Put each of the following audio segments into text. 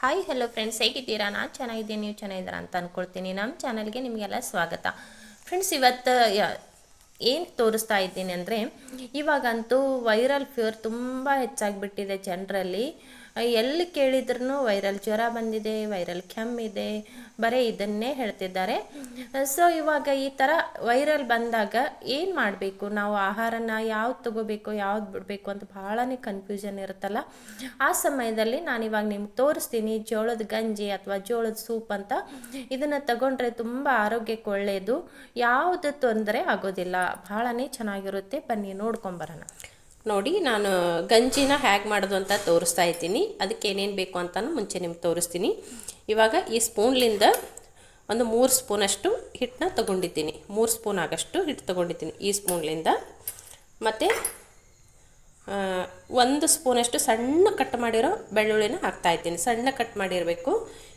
Hi hello friends ಹೇಗಿದ್ದೀರಾ? ನಾನು ಚೆನ್ನಾಗಿದ್ದೀನಿ. ನೀವು ಚೆನ್ನಾಗಿದ್ದೀರಾ ಅಂತ ಅಂದ್ಕೊಳ್ತೀನಿ ನಮ್ಮ ಚಾನಲ್ಗೆ ನಿಮಗೆಲ್ಲ ಸ್ವಾಗತ. ಫ್ರೆಂಡ್ಸ್ ಇವತ್ತು ಏನು ತೋರಿಸ್ತಾ ಇದ್ದೀನಿ ಅಂದರೆ, ಇವಾಗಂತೂ ವೈರಲ್ ಫೀವರ್ ತುಂಬ ಹೆಚ್ಚಾಗಿಬಿಟ್ಟಿದೆ ಜನರಲ್ಲಿ. ಎಲ್ಲಿ ಕೇಳಿದ್ರೂ ವೈರಲ್ ಜ್ವರ ಬಂದಿದೆ, ವೈರಲ್ ಕೆಮ್ಮಿದೆ ಬರೀ ಇದನ್ನೇ ಹೇಳ್ತಿದ್ದಾರೆ. ಸೊ ಇವಾಗ ಈ ಥರ ವೈರಲ್ ಬಂದಾಗ ಏನು ಮಾಡಬೇಕು? ನಾವು ಆಹಾರನ ಯಾವ್ದು ತಗೋಬೇಕು, ಯಾವ್ದು ಬಿಡಬೇಕು ಅಂತ ಭಾಳನೇ ಕನ್ಫ್ಯೂಷನ್ ಇರುತ್ತಲ್ಲ? ಆ ಸಮಯದಲ್ಲಿ ನಾನು ಇವಾಗ ನಿಮ್ಗೆ ತೋರಿಸ್ತೀನಿ, ಜೋಳದ ಗಂಜಿ ಅಥವಾ ಜೋಳದ ಸೂಪ್ ಅಂತ. ಇದನ್ನು ತಗೊಂಡ್ರೆ ತುಂಬ ಆರೋಗ್ಯಕ್ಕೆ ಒಳ್ಳೆಯದು ಯಾವುದು ತೊಂದರೆ ಆಗೋದಿಲ್ಲ. ಭಾಳನೇ ಚೆನ್ನಾಗಿರುತ್ತೆ. ಬನ್ನಿ ನೋಡ್ಕೊಂಬರೋಣ ನೋಡಿ, ನಾನು ಗಂಜಿನ ಹ್ಯಾಗ್ ಮಾಡೋದು ಅಂತ ತೋರಿಸ್ತಾ ಇದ್ದೀನಿ. ಅದಕ್ಕೆ ಏನೇನು ಬೇಕು ಅಂತಲೂ ಮುಂಚೆ ನಿಮ್ಗೆ ತೋರಿಸ್ತೀನಿ. ಇವಾಗ ಈ ಸ್ಪೂನ್ಲಿಂದ ಒಂದು ಮೂರು ಸ್ಪೂನಷ್ಟು ಹಿಟ್ಟನ್ನ ತೊಗೊಂಡಿದ್ದೀನಿ. ಮೂರು ಸ್ಪೂನ್ ಆಗಷ್ಟು ಹಿಟ್ಟು ತೊಗೊಂಡಿದ್ದೀನಿ ಈ ಸ್ಪೂನ್ಲಿಂದ. ಮತ್ತು ಒಂದು ಸ್ಪೂನಷ್ಟು ಸಣ್ಣ ಕಟ್ ಮಾಡಿರೋ ಬೆಳ್ಳುಳ್ಳಿನ ಹಾಕ್ತಾಯಿದ್ದೀನಿ ಸಣ್ಣ ಕಟ್ ಮಾಡಿರಬೇಕು.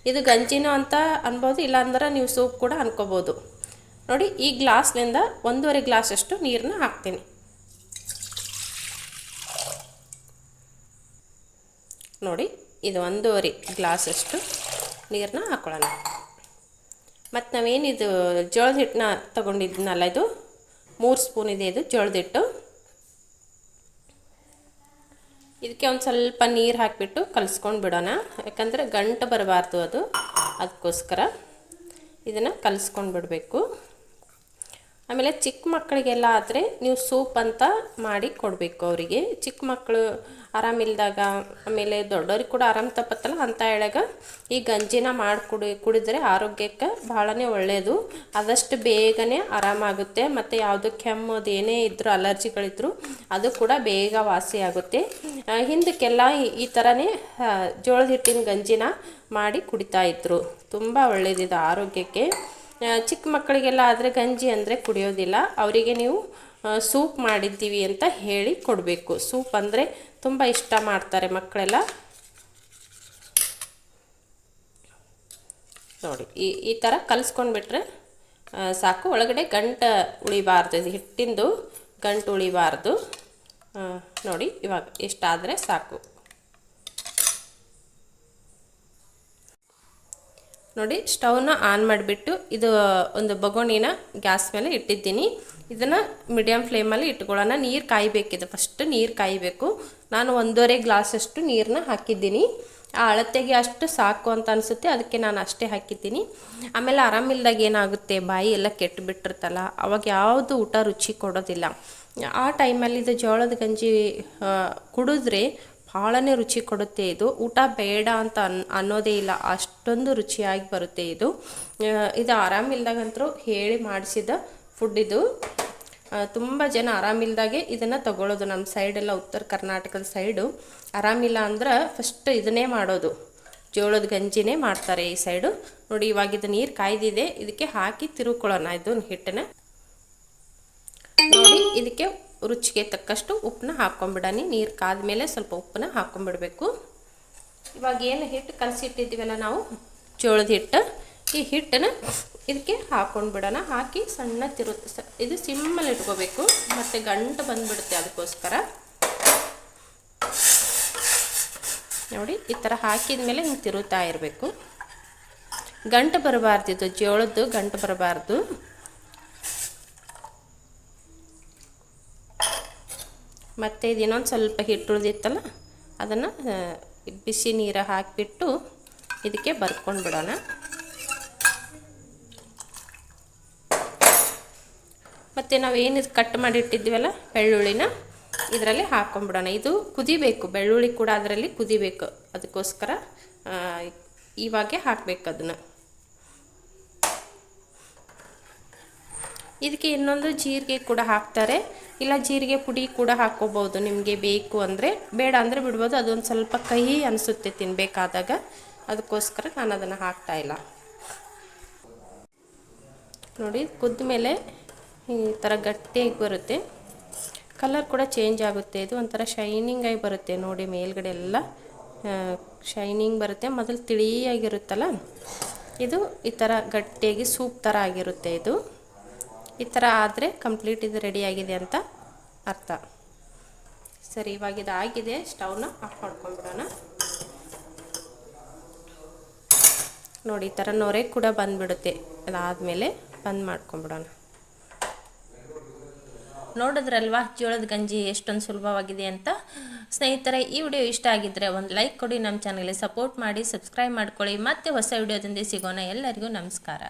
ಇದು ಗಂಜಿನ ಅಂತ ಅನ್ಬೋದು, ಇಲ್ಲಾಂದ್ರೆ ನೀವು ಸೂಪ್ ಕೂಡ ಅನ್ಕೋಬೋದು. ನೋಡಿ, ಈ ಗ್ಲಾಸ್ನಿಂದ ಒಂದೂವರೆ ಗ್ಲಾಸಷ್ಟು ನೀರನ್ನ ಹಾಕ್ತೀನಿ. ನೋಡಿ, ಇದು ಒಂದೂವರೆ ಗ್ಲಾಸಷ್ಟು ನೀರನ್ನ ಹಾಕೊಳ್ಳೋಣ. ಮತ್ತು ನಾವೇನಿದು ಜೋಳದ ಹಿಟ್ಟನ್ನ ತೊಗೊಂಡಿದ್ನಲ್ಲ ಇದು? ಮೂರು ಸ್ಪೂನ್ ಇದೆ ಇದು ಜೋಳದ ಹಿಟ್ಟು. ಇದಕ್ಕೆ ಒಂದು ಸ್ವಲ್ಪ ನೀರು ಹಾಕಿಬಿಟ್ಟು ಕಲಿಸ್ಕೊಂಡು ಬಿಡೋಣ. ಯಾಕಂದರೆ ಗಂಟು ಬರಬಾರ್ದು ಅದು. ಅದಕ್ಕೋಸ್ಕರ ಇದನ್ನು ಕಲಿಸ್ಕೊಂಡು ಬಿಡಬೇಕು. ಆಮೇಲೆ ಚಿಕ್ಕ ಮಕ್ಕಳಿಗೆಲ್ಲ ಆದರೆ ನೀವು ಸೂಪ್ ಅಂತ ಮಾಡಿ ಕೊಡಬೇಕು ಅವರಿಗೆ. ಚಿಕ್ಕ ಮಕ್ಕಳು ಆರಾಮಿಲ್ದಾಗ ಆಮೇಲೆ ದೊಡ್ಡವ್ರಿಗೆ ಕೂಡ ಆರಾಮ್ ತಪ್ಪತ್ತಲ್ಲ, ಅಂತ ಹೇಳಾಗ ಈ ಗಂಜಿನ ಮಾಡಿ ಕುಡಿ, ಕುಡಿದ್ರೆ ಆರೋಗ್ಯಕ್ಕೆ ಭಾಳನೇ ಒಳ್ಳೆಯದು ಆದಷ್ಟು ಬೇಗನೆ ಆರಾಮಾಗುತ್ತೆ ಮತ್ತು ಯಾವುದು ಕೆಮ್ಮದು ಏನೇ ಇದ್ದರೂ ಅಲರ್ಜಿಗಳಿದ್ರು ಅದು ಕೂಡ ಬೇಗ ವಾಸಿ ಆಗುತ್ತೆ. ಹಿಂದಕ್ಕೆಲ್ಲ ಈ ಥರನೇ ಜೋಳದ ಹಿಟ್ಟಿನ ಗಂಜಿನ ಮಾಡಿ ಕುಡಿತಾ ಇದ್ರು. ತುಂಬ ಒಳ್ಳೆಯದಿದೆ ಆರೋಗ್ಯಕ್ಕೆ. ಚಿಕ್ಕ ಮಕ್ಕಳಿಗೆಲ್ಲ ಆದರೆ ಗಂಜಿ ಅಂದರೆ ಕುಡಿಯೋದಿಲ್ಲ. ಅವರಿಗೆ ನೀವು ಸೂಪ್ ಮಾಡಿದ್ದೀವಿ ಅಂತ ಹೇಳಿ ಕೊಡಬೇಕು. ಸೂಪ್ ಅಂದರೆ ತುಂಬ ಇಷ್ಟ ಮಾಡ್ತಾರೆ ಮಕ್ಕಳೆಲ್ಲ. ನೋಡಿ, ಈ ಈ ಥರ ಕಲಿಸ್ಕೊಂಡ್ಬಿಟ್ರೆ ಸಾಕು. ಒಳಗಡೆ ಗಂಟು ಉಳಿಬಾರ್ದು. ಹಿಟ್ಟಿಂದು ಗಂಟು ಉಳಿಬಾರ್ದು. ನೋಡಿ, ಇವಾಗ ಇಷ್ಟಾದರೆ ಸಾಕು. ನೋಡಿ, ಸ್ಟವ್ನ ಆನ್ ಮಾಡಿಬಿಟ್ಟು ಇದು, ಒಂದು ಬಗೋಣಿನ ಗ್ಯಾಸ್ ಮೇಲೆ ಇಟ್ಟಿದ್ದೀನಿ. ಇದನ್ನು ಮೀಡಿಯಮ್ ಫ್ಲೇಮಲ್ಲಿ ಇಟ್ಕೊಳ್ಳೋಣ. ನೀರು ಕಾಯಬೇಕಿದೆ ಫಸ್ಟ್ ನೀರು ಕಾಯಬೇಕು. ನಾನು ಒಂದೂವರೆ ಗ್ಲಾಸಷ್ಟು ನೀರನ್ನ ಹಾಕಿದ್ದೀನಿ. ಆ ಅಳತೆಗೆ ಅಷ್ಟು ಸಾಕು ಅಂತ ಅನಿಸುತ್ತೆ. ಅದಕ್ಕೆ ನಾನು ಅಷ್ಟೇ ಹಾಕಿದ್ದೀನಿ. ಆಮೇಲೆ ಆರಾಮಿಲ್ದಾಗ ಏನಾಗುತ್ತೆ? ಬಾಯಿ ಎಲ್ಲ ಕೆಟ್ಟು ಬಿಟ್ಟಿರ್ತಲ್ಲ ಅವಾಗ ಯಾವುದು ಊಟ ರುಚಿ ಕೊಡೋದಿಲ್ಲ. ಆ ಟೈಮಲ್ಲಿ ಇದು ಜೋಳದ ಗಂಜಿ ಕುಡಿದ್ರೆ ಭಾಳನೇ ರುಚಿ ಕೊಡುತ್ತೆ ಇದು. ಊಟ ಬೇಡ ಅಂತ ಅನ್, ಅನ್ನೋದೇ ಇಲ್ಲ. ಅಷ್ಟೊಂದು ರುಚಿಯಾಗಿ ಬರುತ್ತೆ ಇದು. ಇದು ಆರಾಮಿಲ್ದಾಗಂತರೂ ಹೇಳಿ ಮಾಡಿಸಿದ ಫುಡ್ ಇದು. ತುಂಬ ಜನ ಆರಾಮಿಲ್ದಾಗೆ ಇದನ್ನು ತಗೊಳ್ಳೋದು ನಮ್ಮ ಸೈಡೆಲ್ಲ ಉತ್ತರ ಕರ್ನಾಟಕದ ಸೈಡು ಆರಾಮಿಲ್ಲ ಅಂದ್ರೆ ಫಸ್ಟ್ ಇದನ್ನೇ ಮಾಡೋದು. ಜೋಳದ ಗಂಜಿನೇ ಮಾಡ್ತಾರೆ ಈ ಸೈಡು ನೋಡಿ ಇವಾಗ ಇದು ನೀರು ಕಾಯ್ದಿದೆ. ಇದಕ್ಕೆ ಹಾಕಿ ತಿರುಕೊಳ್ಳೋಣ. ಇದನ್ನ ಹಿಟ್ಟನ್ನ. ನೋಡಿ, ಇದಕ್ಕೆ ರುಚಿಗೆ ತಕ್ಕಷ್ಟು ಉಪ್ಪನ್ನ ಹಾಕ್ಕೊಂಬಿಡನಿ. ನೀರು ಕಾದ್ಮೇಲೆ ಸ್ವಲ್ಪ ಉಪ್ಪನ್ನ ಹಾಕ್ಕೊಂಬಿಡ್ಬೇಕು. ಇವಾಗ ಏನು ಹಿಟ್ಟು ಕಲಸಿಟ್ಟಿದ್ದೀವಲ್ಲ ನಾವು? ಜೋಳದ ಹಿಟ್ಟು. ಈ ಹಿಟ್ಟನ್ನು ಇದಕ್ಕೆ ಹಾಕ್ಕೊಂಡ್ಬಿಡೋಣ. ಹಾಕಿ ಸಣ್ಣ ತಿರು ಇದು ಸಿಮ್ಮಲ್ಲಿ ಇಟ್ಕೋಬೇಕು. ಮತ್ತು ಗಂಟು ಬಂದುಬಿಡುತ್ತೆ ಅದಕ್ಕೋಸ್ಕರ. ನೋಡಿ, ಈ ಥರ ಹಾಕಿದ ಮೇಲೆ ಹಿಂಗೆ ತಿರುತ್ತಾ ಇರಬೇಕು. ಗಂಟು ಬರಬಾರ್ದು ಇದು ಜೋಳದ್ದು ಗಂಟು ಬರಬಾರ್ದು. ಮತ್ತು ಇದು ಸ್ವಲ್ಪ ಹಿಟ್ಟು ಉಳಿದಿತ್ತಲ್ಲ, ಅದನ್ನು ಬಿಸಿ ನೀರು ಹಾಕಿಬಿಟ್ಟು ಇದಕ್ಕೆ ಬರ್ಕೊಂಡು ಬಿಡೋಣ. ಮತ್ತು ನಾವೇನು ಕಟ್ ಮಾಡಿಟ್ಟಿದ್ದೀವಲ್ಲ ಬೆಳ್ಳುಳ್ಳಿನ, ಇದರಲ್ಲಿ ಹಾಕ್ಕೊಂಡ್ಬಿಡೋಣ ಇದು ಕುದಿಬೇಕು, ಬೆಳ್ಳುಳ್ಳಿ ಕೂಡ ಅದರಲ್ಲಿ ಕುದಿಬೇಕು. ಅದಕ್ಕೋಸ್ಕರ ಇವಾಗೆ ಹಾಕಬೇಕು ಅದನ್ನು ಇದಕ್ಕೆ ಇನ್ನೊಂದು ಜೀರಿಗೆ ಕೂಡ ಹಾಕ್ತಾರೆ. ಇಲ್ಲ, ಜೀರಿಗೆ ಪುಡಿ ಕೂಡ ಹಾಕ್ಕೋಬೋದು ನಿಮಗೆ ಬೇಕು ಅಂದರೆ. ಬೇಡ ಅಂದರೆ ಬಿಡ್ಬೋದು. ಅದೊಂದು ಸ್ವಲ್ಪ ಕಹಿ ಅನಿಸುತ್ತೆ ತಿನ್ನಬೇಕಾದಾಗ ಅದಕ್ಕೋಸ್ಕರ ನಾನು ಅದನ್ನು ಹಾಕ್ತಾ ಇಲ್ಲ. ನೋಡಿ ಕುದ್ದ ಮೇಲೆ ಈ ಥರ ಗಟ್ಟಿಯಾಗಿ ಬರುತ್ತೆ. ಕಲರ್ ಕೂಡ ಚೇಂಜ್ ಆಗುತ್ತೆ. ಇದು ಒಂಥರ ಶೈನಿಂಗ್ ಆಗಿ ಬರುತ್ತೆ. ನೋಡಿ, ಮೇಲ್ಗಡೆ ಎಲ್ಲ ಶೈನಿಂಗ್ ಬರುತ್ತೆ. ಮೊದಲು ತಿಳಿಯಾಗಿರುತ್ತಲ್ಲ? ಇದು ಈ ಥರ ಗಟ್ಟಿಯಾಗಿ ಸೂಪ್ ಥರ ಆಗಿರುತ್ತೆ ಇದು. ಈ ಥರ ಆದರೆ ಕಂಪ್ಲೀಟ್ ಇದು ರೆಡಿಯಾಗಿದೆ ಅಂತ ಅರ್ಥ. ಸರಿ, ಇವಾಗ ಇದಾಗಿದೆ ಸ್ಟವ್ನ ಆಫ್ ಮಾಡ್ಕೊಂಡ್ಬಿಡೋಣ. ನೋಡಿ, ಈ ಥರ ನೊರೆ ಕೂಡ ಬಂದ್ಬಿಡುತ್ತೆ. ಅದಾದಮೇಲೆ ಬಂದ್ ಮಾಡ್ಕೊಂಬಿಡೋಣ ನೋಡಿದ್ರಲ್ವಾ, ಜೋಳದ ಗಂಜಿ ಎಷ್ಟೊಂದು ಸುಲಭವಾಗಿದೆ ಅಂತ? ಸ್ನೇಹಿತರೆ, ಈ ವಿಡಿಯೋ ಇಷ್ಟ ಆಗಿದ್ದರೆ ಒಂದು ಲೈಕ್ ಕೊಡಿ, ನಮ್ಮ ಚಾನಲ್ಗೆ ಸಪೋರ್ಟ್ ಮಾಡಿ ಸಬ್ಸ್ಕ್ರೈಬ್ ಮಾಡ್ಕೊಳ್ಳಿ. ಮತ್ತೆ ಹೊಸ ವಿಡಿಯೋದಿಂದ ಸಿಗೋಣ. ಎಲ್ಲರಿಗೂ ನಮಸ್ಕಾರ.